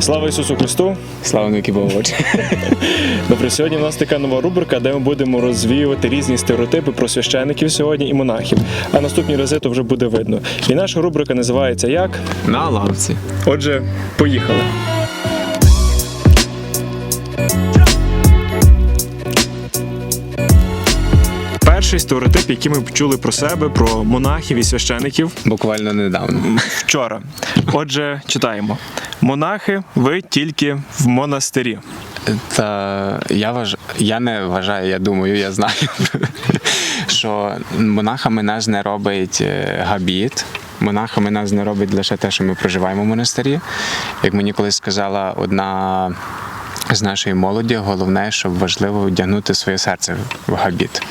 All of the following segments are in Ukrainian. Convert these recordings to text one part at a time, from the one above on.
Слава Ісусу Христу! Слава навіки Богу. Добре, сьогодні в нас така нова рубрика, де ми будемо розвіювати різні стереотипи про священиків сьогодні і монахів. А наступні рази то вже буде видно. І наша рубрика називається як? На лавці. Отже, поїхали. Перший стереотип, який ми почули про себе, про монахів і священиків Буквально недавно. вчора. Отже, читаємо: монахи, ви тільки в монастирі. Та я вваж... я не вважаю, я думаю, я знаю, що монахами нас не робить е, габіт. Монахами нас не робить лише те, що ми проживаємо в монастирі. Як мені колись сказала одна з нашої молоді, головне, щоб важливо вдягнути своє серце в габіт.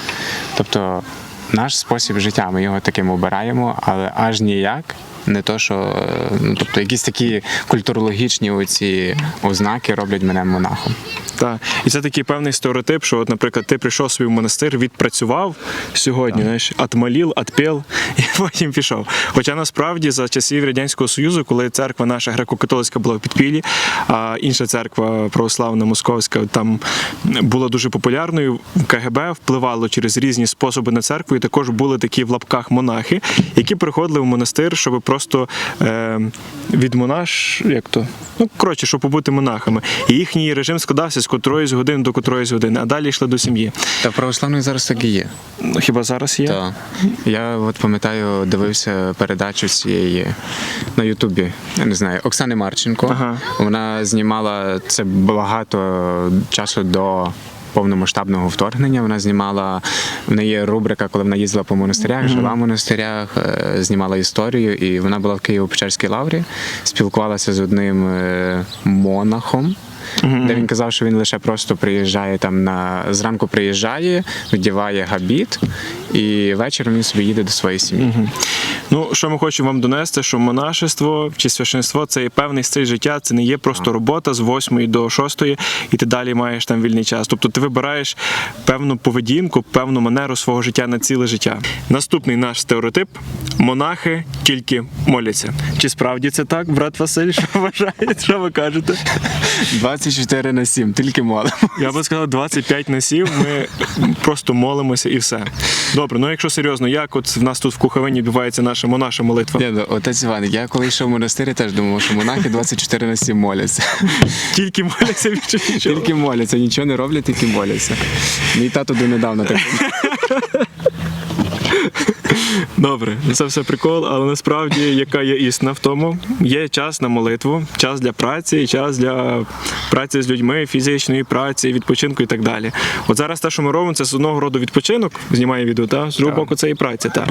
Тобто наш спосіб життя, ми його таким обираємо, але аж ніяк. Не то, що е, ну, тобто якісь такі культурологічні оці ознаки роблять мене монахом. Так. І це такий певний стереотип, що, от, наприклад, ти прийшов собі в монастир, відпрацював сьогодні, знаєш, отмоліл, отпел, і потім пішов. Хоча насправді за часів Радянського Союзу, коли церква наша греко-католицька була в підпіллі, а інша церква православна московська там була дуже популярною, КГБ впливало через різні способи на церкву, і також були такі в лапках монахи, які приходили в монастир, щоб просто е, від монаш, як то? Ну, коротше, щоб побути монахами. І їхній режим складався з котроїсь годин до котроїсь години, а далі йшли до сім'ї. Та православний зараз так і є. Ну, Хіба зараз є? Так. Я от пам'ятаю, дивився передачу цієї на Ютубі. Я не знаю, Оксани Марченко. Ага. Вона знімала це багато часу до. Повномасштабного вторгнення вона знімала в неї рубрика, коли вона їздила по монастирях, жила в монастирях, е, знімала історію, і вона була в Києво-Печерській лаврі, спілкувалася з одним е, монахом. Де він казав, що він лише просто приїжджає там на зранку приїжджає, вдіває габіт, і вечором він собі їде до своєї сім'ї. Ну, що ми хочемо вам донести, що монашество чи священство це є певний стиль життя, це не є просто робота з 8 до 6, і ти далі маєш там вільний час. Тобто ти вибираєш певну поведінку, певну манеру свого життя на ціле життя. Наступний наш стереотип: монахи тільки моляться. Чи справді це так, брат Василь? Що вважаєте? Що ви кажете? 24 на 7, тільки молимо. Я би сказав 25 на 7, ми просто молимося і все. Добре, ну якщо серйозно, як от в нас тут в Куховині відбувається наша монаша молитва? Ні, ну, отець Іван, я коли йшов в монастир, теж думав, що монахи 24 на 7 моляться. Тільки моляться нічого. Тільки моляться, нічого не роблять, тільки моляться. Мій тато донедавна так. Добре, це все прикол, але насправді яка є істина в тому, є час на молитву, час для праці, і час для праці з людьми, фізичної праці, відпочинку і так далі. От зараз те, що ми робимо, це з одного роду відпочинок, знімає відео, та з другого боку це і праця. Та.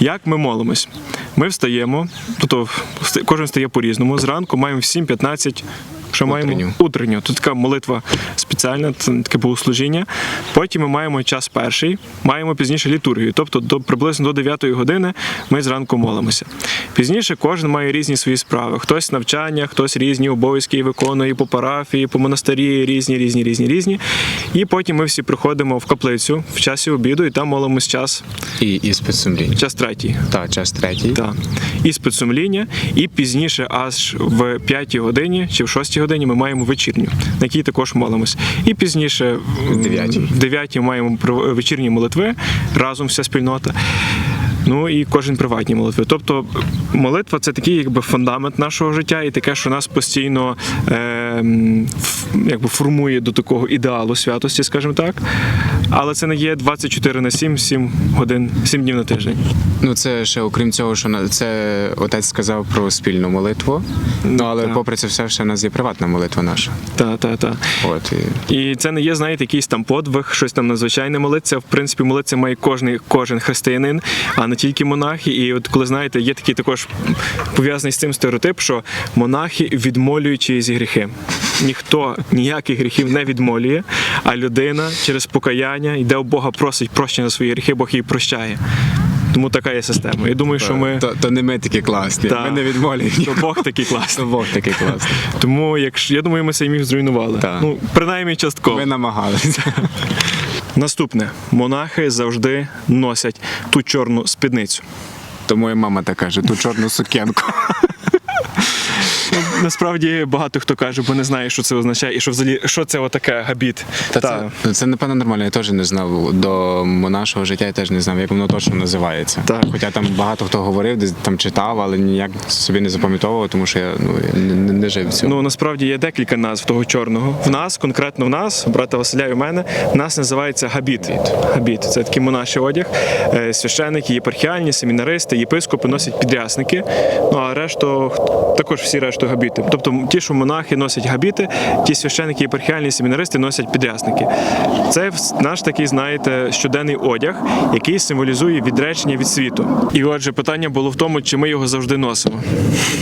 Як ми молимось? Ми встаємо, тобто кожен стає по-різному. Зранку маємо в 7-15 що маємо Утренню. утренню. Тут така молитва спеціальна, це таке богослужіння. Потім ми маємо час перший, маємо пізніше літургію. Тобто до приблизно до 9 години ми зранку молимося. Пізніше кожен має різні свої справи. Хтось навчання, хтось різні обов'язки виконує по парафії, по монастирі, різні, різні, різні, різні. І потім ми всі приходимо в каплицю в часі обіду і там молимось час, І, і спецсумління. час третій. Так, час третій. Так. І спецсумління, і пізніше, аж в 5 годині чи в 6 годині ми маємо вечірню, на якій також молимось. І пізніше В дев'ятій. в 9 маємо вечірні молитви разом вся спільнота. Ну і кожен приватні молитви. Тобто молитва це такий якби фундамент нашого життя, і таке, що нас постійно е, якби формує до такого ідеалу святості, скажімо так. Але це не є 24 на 7, 7 годин, 7 днів на тиждень. Ну це ще окрім цього, що це отець сказав про спільну молитву. Ну але так. попри це все, ще в нас є приватна молитва наша. Та, та, та. От і І це не є, знаєте, якийсь там подвиг, щось там надзвичайне молитися. В принципі, молитися має кожен, кожен християнин, а не тільки монахи. І от коли знаєте, є такий також пов'язаний з цим стереотип, що монахи відмолюють чиїсь гріхи. Ніхто ніяких гріхів не відмолює, а людина через покаяння йде у Бога, просить прощення за свої гріхи, Бог її прощає. Тому така є система. Я думаю, що ми то, то не ми такі класні. Та. Ми не відмолюємо. то Бог такий класний. То Бог такий класний. Тому якщо я думаю, ми цей міф зруйнували. Так. Ну принаймні частково. Ми намагалися. Наступне монахи завжди носять ту чорну спідницю. То моя мама так каже, ту чорну сукенку. насправді багато хто каже, бо не знає, що це означає, і що взагалі що це отаке габіт. Та Та. це, це напевно нормально. Я теж не знав до нашого життя. Я теж не знав, як воно точно називається. Так. Хоча там багато хто говорив, десь там читав, але ніяк собі не запам'ятовував, тому що я ну я не, не, не жив в цьому. Ну насправді є декілька назв того чорного. В нас, конкретно в нас, брата Василя і в мене, в нас називається габіт. Габіт. Це такий монаший одяг. Е, Священники, єпархіальні, семінаристи, єпископи носять підрясники. Ну а решту також всі решту габіти. Тобто ті, що монахи носять габіти, ті священики, пархіальні семінаристи носять підрясники. Це наш такий, знаєте, щоденний одяг, який символізує відречення від світу. І отже, питання було в тому, чи ми його завжди носимо.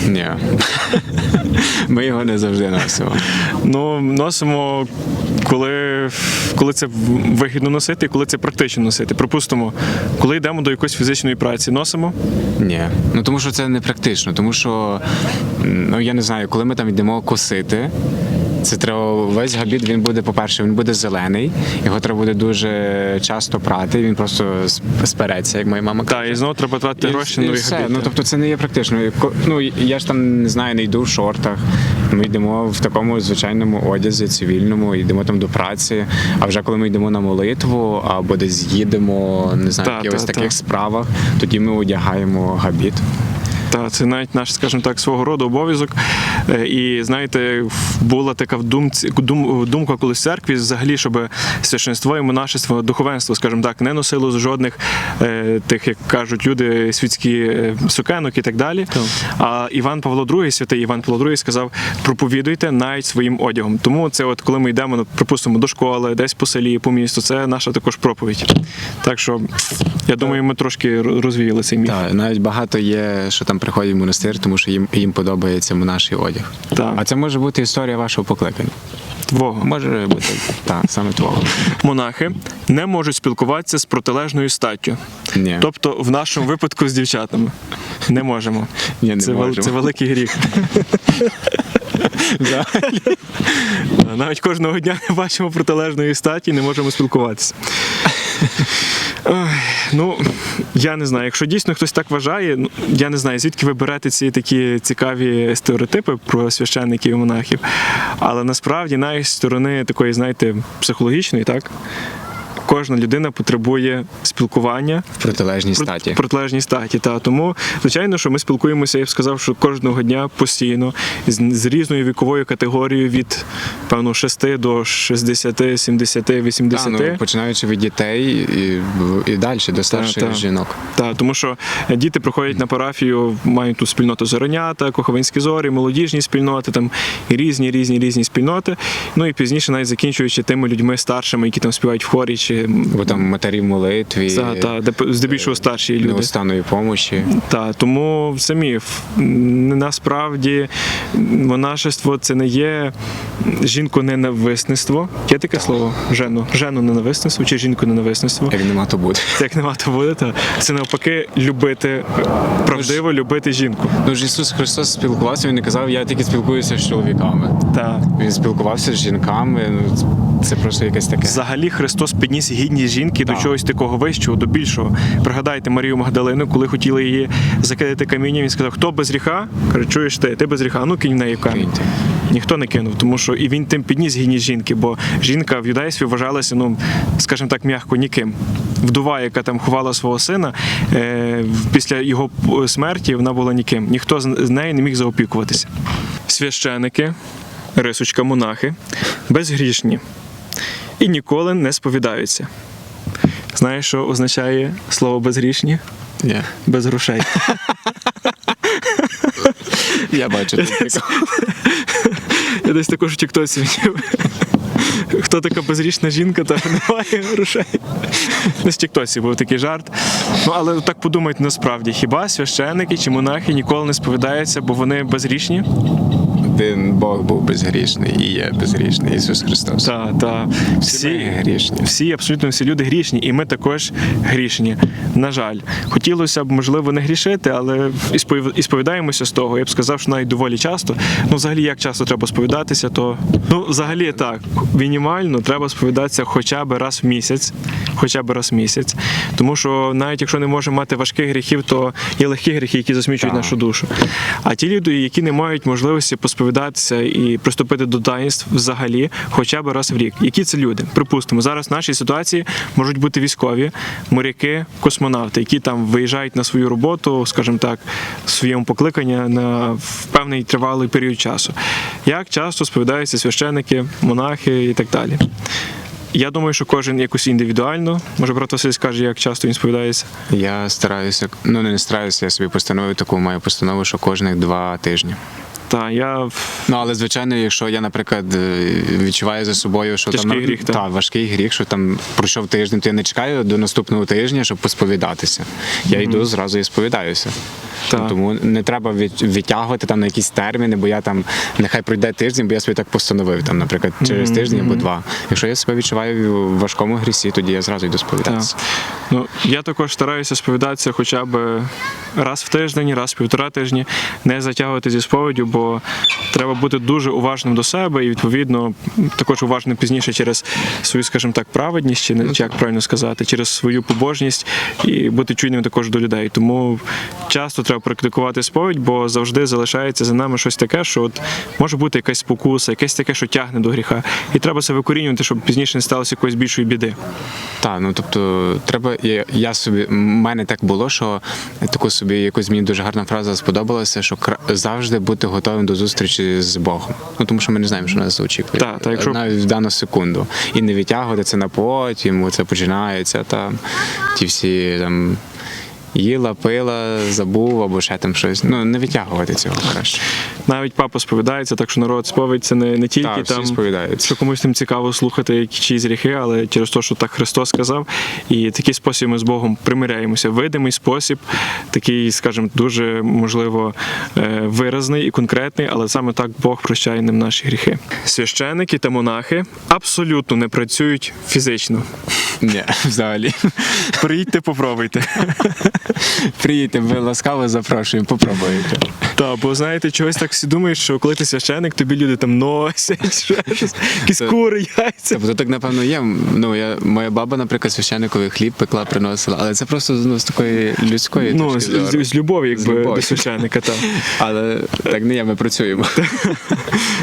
Ні. Ми його не завжди носимо. Ну, носимо, коли, коли це вигідно носити, і коли це практично носити. Припустимо, коли йдемо до якоїсь фізичної праці, носимо. Ні. Ну тому що це не практично, тому що ну я не знаю, коли ми там йдемо косити. Це треба весь габіт. Він буде, по-перше, він буде зелений. Його треба буде дуже часто прати. Він просто сп- спереться, як моя мама каже. Та, і знову треба тратити гроші на і нові все. габіти. Ну тобто це не є практично. Ну я ж там не знаю, не йду в шортах. Ми йдемо в такому звичайному одязі, цивільному, йдемо там до праці. А вже коли ми йдемо на молитву або десь їдемо, не знаю, Та, якихось та, таких та. справах, тоді ми одягаємо габіт. Та це навіть наш, скажімо так, свого роду обов'язок. Е, І знаєте, була така в думці дум, думка колись в церкві, взагалі, щоб священство і монашество, духовенство, скажімо так, не носило жодних е, тих, як кажуть люди, світські е, сукенок і так далі. А Іван Павло II, святий Іван Павло II сказав: проповідуйте навіть своїм одягом. Тому це, от коли ми йдемо, ну, припустимо, до школи, десь по селі, по місту, це наша також проповідь. Так що я думаю, ми трошки розвіяли цей міф. Так, навіть багато є, що там приходять в монастир, тому що їм, їм подобається наш одяг. Так. А це може бути історія вашого покликання. Твого. Може бути так, саме твого. монахи не можуть спілкуватися з протилежною статтю. Ні. Тобто, в нашому випадку з дівчатами. Не можемо. Ні, не це, вел- можемо. це великий гріх. Навіть кожного дня не бачимо протилежної статі не можемо спілкуватися. Ой, ну, я не знаю, якщо дійсно хтось так вважає, ну я не знаю, звідки ви берете ці такі цікаві стереотипи про священників і монахів. Але насправді, навіть з сторони такої, знаєте, психологічної, так, кожна людина потребує спілкування В протилежній про- статі. протилежній статі. Та тому, звичайно, що ми спілкуємося, я б сказав, що кожного дня постійно з, з різною віковою категорією від певно 6 до 60, 70, 80. Та, ну, починаючи від дітей і, і далі до старших та. жінок. Так, тому що діти приходять на парафію, мають тут спільноту зоренята, коховинські зорі, молодіжні спільноти, там і різні, різні, різні спільноти. Ну і пізніше, навіть закінчуючи тими людьми старшими, які там співають в хорі, чи Бо там матері в молитві, та, та, де здебільшого старші люди. неустанної помощі. Так, тому. М, Насправді монашество це не є жінко-ненависництво. Є таке слово? Жену. Жену-ненависництво чи жінко-ненависництво. Як нема, то буде. Як нема то буде, то це навпаки любити, правдиво любити жінку. Ну ж Ісус Христос спілкувався, він не казав, я тільки спілкуюся з чоловіками. Так. Він спілкувався з жінками. Ну це просто якесь таке. Взагалі Христос підніс гідність жінки до чогось такого вищого, до більшого. Пригадайте Марію Магдалину, коли хотіли її закидати камінням, він сказав, хто без гріха? Каже, чуєш ти, ти без гріха, ну кинь в неї камінь. Ніхто не кинув, тому що і він тим підніс гідність жінки, бо жінка в юдействі вважалася, ну скажімо так, м'яко ніким. Вдова, яка там ховала свого сина, е, після його смерті вона була ніким. Ніхто з нею не міг заопікуватися. Священики, рисочка, монахи, безгрішні і ніколи не сповідаються. Знаєш, що означає слово безгрішні? Ні. Без грошей. Я бачу. Я десь також у Тіктосі бачив. Хто така безрічна жінка, та немає грошей. Десь в Тіктоці був такий жарт. Ну, але так подумайте насправді, хіба священики чи монахи ніколи не сповідаються, бо вони безрічні? Один Бог був безгрішний і є безгрішний Ісус Христос. Та, та. Всі грішні. всі, абсолютно всі люди грішні, і ми також грішні. На жаль, хотілося б, можливо, не грішити, але і сповідаємося з того. Я б сказав, що навіть доволі часто. Ну, взагалі, як часто треба сповідатися, то ну, взагалі так. Мінімально треба сповідатися хоча б раз в місяць, хоча б раз в місяць. Тому що навіть якщо не можемо мати важких гріхів, то є легкі гріхи, які засмічують Так. нашу душу. А ті люди, які не мають можливості посповідатися, сповідатися і приступити до таїнств взагалі хоча б раз в рік. Які це люди? Припустимо, зараз в нашій ситуації можуть бути військові, моряки, космонавти, які там виїжджають на свою роботу, скажімо так, в своєму покликанні на певний тривалий період часу. Як часто сповідаються священники, монахи і так далі. Я думаю, що кожен якось індивідуально. Може, брат Василь скаже, як часто він сповідається. Я стараюся, ну не стараюся, я собі постановив таку маю постанову, що кожних два тижні. Та я Ну але звичайно, якщо я, наприклад, е, відчуваю за собою, що Тяжкий там гріх, та. та, важкий гріх, що там пройшов тиждень, то я не чекаю до наступного тижня, щоб посповідатися. Я йду зразу і сповідаюся. Та. Тому не треба відтягувати там на якісь терміни, бо я там нехай пройде тиждень, бо я собі так постановив, там, наприклад, через тиждень або два. Якщо я себе відчуваю в важкому грісі, тоді я зразу йду сповідатися. Ну, я також стараюся сповідатися хоча б раз в тиждень, раз в півтора тижні, не затягувати зі сповіддю, бо треба бути дуже уважним до себе і відповідно також уважним пізніше через свою, скажімо так, праведність, чи, чи як правильно сказати, через свою побожність і бути чуйним також до людей. Тому часто треба практикувати сповідь, бо завжди залишається за нами щось таке, що от може бути якась спокуса, якесь таке, що тягне до гріха. І треба це викорінювати, щоб пізніше не сталося якоїсь більшої біди. Так, ну тобто, треба. Я, я собі в мене так було, що таку собі якось мені дуже гарна фраза сподобалася, що завжди бути готовим до зустрічі з Богом. Ну тому що ми не знаємо, що нас очікує. Так, та, якщо- навіть в дану секунду. І не відтягувати це на потім, це починається там ті всі там. Їла, пила, забув або ще там щось. Ну не витягувати цього краще. Навіть папа сповідається, так що народ сповідь це не, не тільки Так, всі там, що комусь тим цікаво слухати які чиїсь гріхи, але через те, що так Христос сказав. І такий спосіб ми з Богом примиряємося. Видимий спосіб, такий, скажімо, дуже можливо е, виразний і конкретний, але саме так Бог прощає ним наші гріхи. Священники та монахи абсолютно не працюють фізично. Ні, взагалі. Приїдьте, попробуйте. Приїдьте, ви ласкаво запрошуємо, попробуйте. Так, бо знаєте, чогось так всі думають, що коли ти священик, тобі люди там носять, щось, якісь кури, яйця. Тобто так напевно є. Ну я моя баба, наприклад, священниковий хліб пекла, приносила, але це просто ну, з такої людської Ну, з, з, з любові, якби З любові. до священника, так. Але так не є, ми працюємо.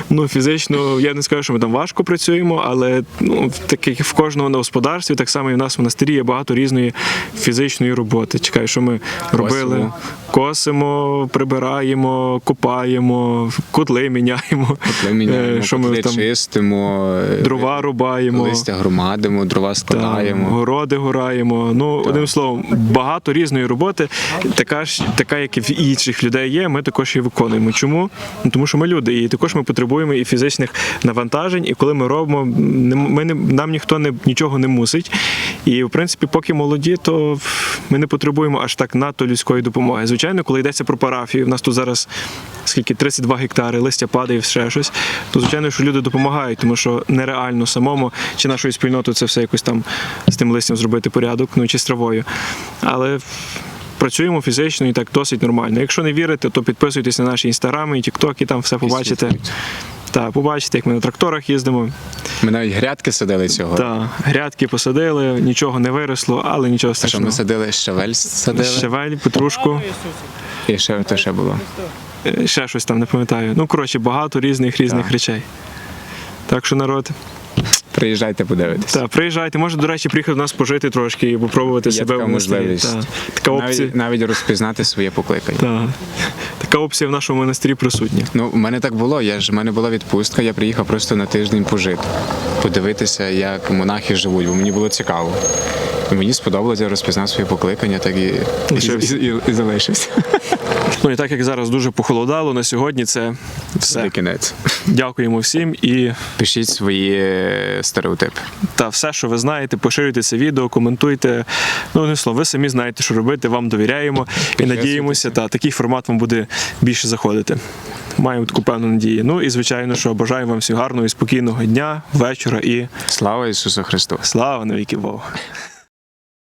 Ну, фізично, я не скажу, що ми там важко працюємо, але ну, так як в кожному на господарстві, так само і в нас в монастирі є багато різної фізичної роботи. Чекай, що ми робили? Косимо, прибираємо, копаємо, котли міняємо. Міняємо, Е, що ми котли там чистимо, е, дрова рубаємо. листя громадимо, дрова складаємо. городи гораємо. Ну, одним словом, багато різної роботи, така ж, така, як і в інших людей є, ми також і виконуємо. Чому? Ну, тому що ми люди, і також ми потребуємо і фізичних навантажень. І коли ми робимо, ми не, нам ніхто не, нічого не мусить. І в принципі, поки молоді, то ми не потребуємо аж так надто людської допомоги. Звичайно, коли йдеться про парафію, в нас тут зараз скільки 32 гектари, листя падає, ще щось, то звичайно, що люди допомагають, тому що нереально самому чи нашою спільнотою це все якось там з тим листям зробити порядок, ну чи з травою. Але працюємо фізично і так досить нормально. Якщо не вірите, то підписуйтесь на наші інстаграми і тіктоки, там все побачите. Так, побачите, як ми на тракторах їздимо. Ми навіть грядки садили цього. Та грядки посадили, нічого не виросло, але нічого А що ми садили? Щавель садили? Щавель, петрушку, І ще то ще було. Е, ще щось там не пам'ятаю. Ну, коротше, багато різних різних Так. речей. Так що народ, Приїжджайте, подивитись. та приїжджайте. Може, до речі, приїхати до нас пожити трошки і попробувати Є себе така в монастирі. Та. Така опція. Навіть, навіть розпізнати своє покликання. Та. Така опція в нашому монастирі присутня. Ну, в мене так було. Я ж в мене була відпустка, я приїхав просто на тиждень пожити, подивитися, як монахи живуть, бо мені було цікаво. Мені сподобалося, я розпізнав своє покликання, так і, і, і, і, і залишився. Ну і так як зараз дуже похолодало, на сьогодні це Це все. кінець. Дякуємо всім і Пишіть свої е, стереотипи. та все, що ви знаєте, поширюйте це відео, коментуйте. Ну, не слово, ви самі знаєте, що робити, вам довіряємо і надіємося, та такий формат вам буде більше заходити. Маємо таку певну надію. Ну і звичайно, що бажаємо вам всім гарного і спокійного дня, вечора і Слава Ісусу Христу! слава навіки Богу.